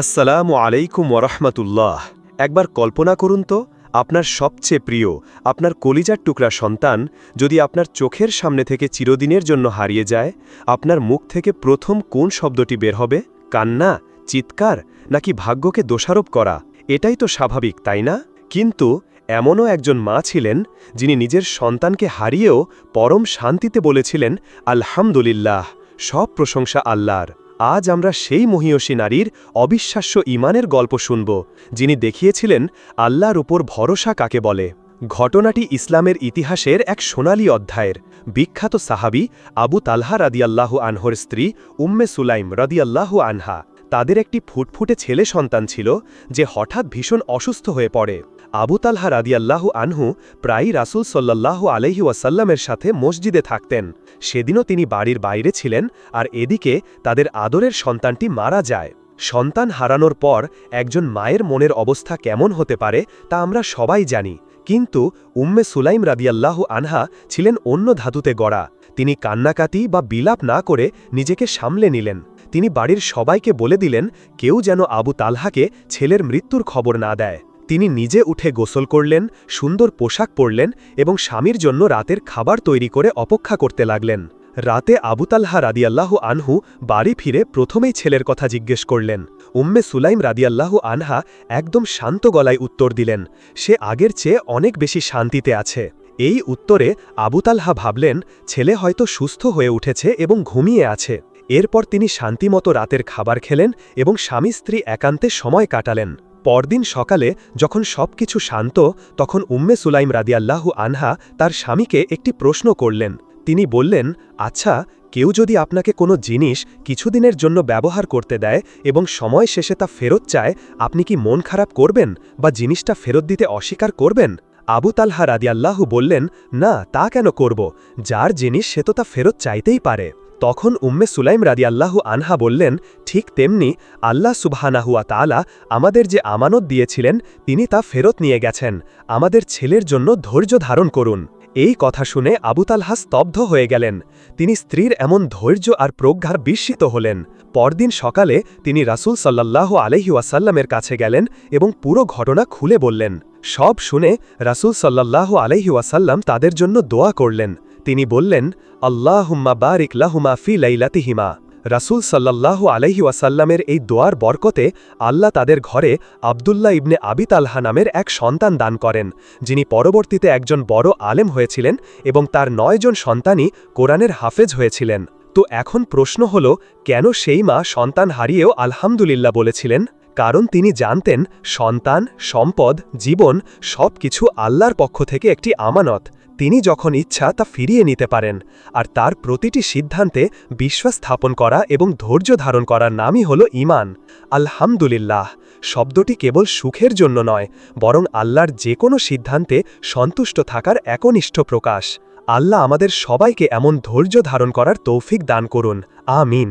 আসসালামু আলাইকুম ওরহমতুল্লাহ একবার কল্পনা করুন তো, আপনার সবচেয়ে প্রিয়, আপনার কলিজার টুকরা সন্তান যদি আপনার চোখের সামনে থেকে চিরদিনের জন্য হারিয়ে যায়, আপনার মুখ থেকে প্রথম কোন শব্দটি বের হবে? কান্না, চিৎকার, নাকি ভাগ্যকে দোষারোপ করা? এটাই তো স্বাভাবিক, তাই না? কিন্তু এমনও একজন মা ছিলেন যিনি নিজের সন্তানকে হারিয়েও পরম শান্তিতে বলেছিলেন, আলহামদুলিল্লাহ, সব প্রশংসা আল্লাহর। আজ আমরা সেই মহীয়সী নারীর অবিশ্বাস্য ইমানের গল্প শুনব, যিনি দেখিয়েছিলেন আল্লাহর উপর ভরসা কাকে বলে। ঘটনাটি ইসলামের ইতিহাসের এক সোনালী অধ্যায়ের। বিখ্যাত সাহাবি আবু তালহা রাদিয়াল্লাহু আনহর স্ত্রী উম্মে সুলাইম রাদিয়াল্লাহু আনহা। তাদের একটি ফুটফুটে ছেলে সন্তান ছিল, যে হঠাৎ ভীষণ অসুস্থ হয়ে পড়ে। আবু তালহা রাদিয়াল্লাহু আনহু প্রায়ই রাসুল সাল্লাল্লাহু আলহি ওয়াসাল্লামের সাথে মসজিদে থাকতেন। সেদিনও তিনি বাড়ির বাইরে ছিলেন আর এদিকে তাদের আদরের সন্তানটি মারা যায়। সন্তান হারানোর পর একজন মায়ের মনের অবস্থা কেমন হতে পারে তা আমরা সবাই জানি, কিন্তু উম্মে সুলাইম রাদিয়াল্লাহু আনহা ছিলেন অন্য ধাতুতে গড়া। তিনি কান্নাকাতি বা বিলাপ না করে নিজেকে সামলে নিলেন। তিনি বাড়ির সবাইকে বলে দিলেন, কেউ যেন আবু তালহাকে ছেলের মৃত্যুর খবর না দেয়। তিনি নিজে উঠে গোসল করলেন, সুন্দর পোশাক পরলেন এবং স্বামীর জন্য রাতের খাবার তৈরি করে অপেক্ষা করতে লাগলেন। রাতে আবুতালহা রাদিয়াল্লাহু আনহু বাড়ি ফিরে প্রথমেই ছেলের কথা জিজ্ঞেস করলেন। উম্মে সুলাইম রাদিয়াল্লাহু আনহা একদম শান্ত গলায় উত্তর দিলেন, সে আগের চেয়ে অনেক বেশি শান্তিতে আছে। এই উত্তরে আবুতালহা ভাবলেন, ছেলে হয়তো সুস্থ হয়ে উঠেছে এবং ঘুমিয়ে আছে। এরপর তিনি শান্তিমতো রাতের খাবার খেলেন এবং স্বামী স্ত্রী একান্তে সময় কাটালেন। পরদিন সকালে যখন সবকিছু শান্ত, তখন উম্মে সুলাইম রাদিয়াল্লাহু আনহা তার স্বামীকে একটি প্রশ্ন করলেন। তিনি বললেন আচ্ছা কেউ যদি আপনাকে কোনো জিনিস কিছুদিনের জন্য ব্যবহার করতে দেয় এবং সময় শেষে তা ফেরত চায়, আপনি কি মন খারাপ করবেন বা জিনিসটা ফেরত দিতে অস্বীকার করবেন? আবু তালহা রাদিয়াল্লাহু বললেন, না, তা কেন করব? যার জিনিস সে তো তা ফেরত চাইতেই পারে। তখন উম্মে সুলাইম রাদিয়াল্লাহু আনহা বললেন, ঠিক তেমনি আল্লাহ সুবহানাহুয়া তালা আমাদের যে আমানত দিয়েছিলেন, তিনি তা ফেরত নিয়ে গেছেন। আমাদের ছেলের জন্য ধৈর্য ধারণ করুন। এই কথা শুনে আবুতালহা স্তব্ধ হয়ে গেলেন। তিনি স্ত্রীর এমন ধৈর্য আর প্রজ্ঞার বিস্মিত হলেন। পরদিন সকালে তিনি রাসুল সাল্লাহ আলহি ওয়াসাল্লামের কাছে গেলেন এবং পুরো ঘটনা খুলে বললেন। সব শুনে রাসুল সাল্লাহ আলহি ওয়াসাল্লাম তাদের জন্য দোয়া করলেন। তিনি বললেন, আল্লাহুম্মা বারিক লাহুমা ফি লাইলাতিহিমা। রাসুল সাল্লাল্লাহু আলহি ওয়াসাল্লামের এই দোয়ার বরকতে আল্লাহ তাদের ঘরে আবদুল্লাহ ইবনে আবি তালহা নামের এক সন্তান দান করেন, যিনি পরবর্তীতে একজন বড় আলেম হয়েছিলেন এবং তার নয়জন সন্তানই কোরআনের হাফেজ হয়েছিলেন। তো এখন প্রশ্ন হল, কেন সেই মা সন্তান হারিয়েও আলহামদুলিল্লাহ বলেছিলেন? কারণ তিনি জানতেন, সন্তান, সম্পদ, জীবন সব কিছু আল্লাহর পক্ষ থেকে একটি আমানত। তিনি যখন ইচ্ছা তা ফিরিয়ে নিতে পারেন, আর তার প্রতিটি সিদ্ধান্তে বিশ্বাস স্থাপন করা এবং ধৈর্য ধারণ করার নামই হল ইমান আলহামদুলিল্লাহ, শব্দটি কেবল সুখের জন্য নয়, বরং আল্লাহর যে কোনো সিদ্ধান্তে সন্তুষ্ট থাকার একনিষ্ঠ প্রকাশ। আল্লাহ আমাদের সবাইকে এমন ধৈর্য ধারণ করার তৌফিক দান করুন। আমিন।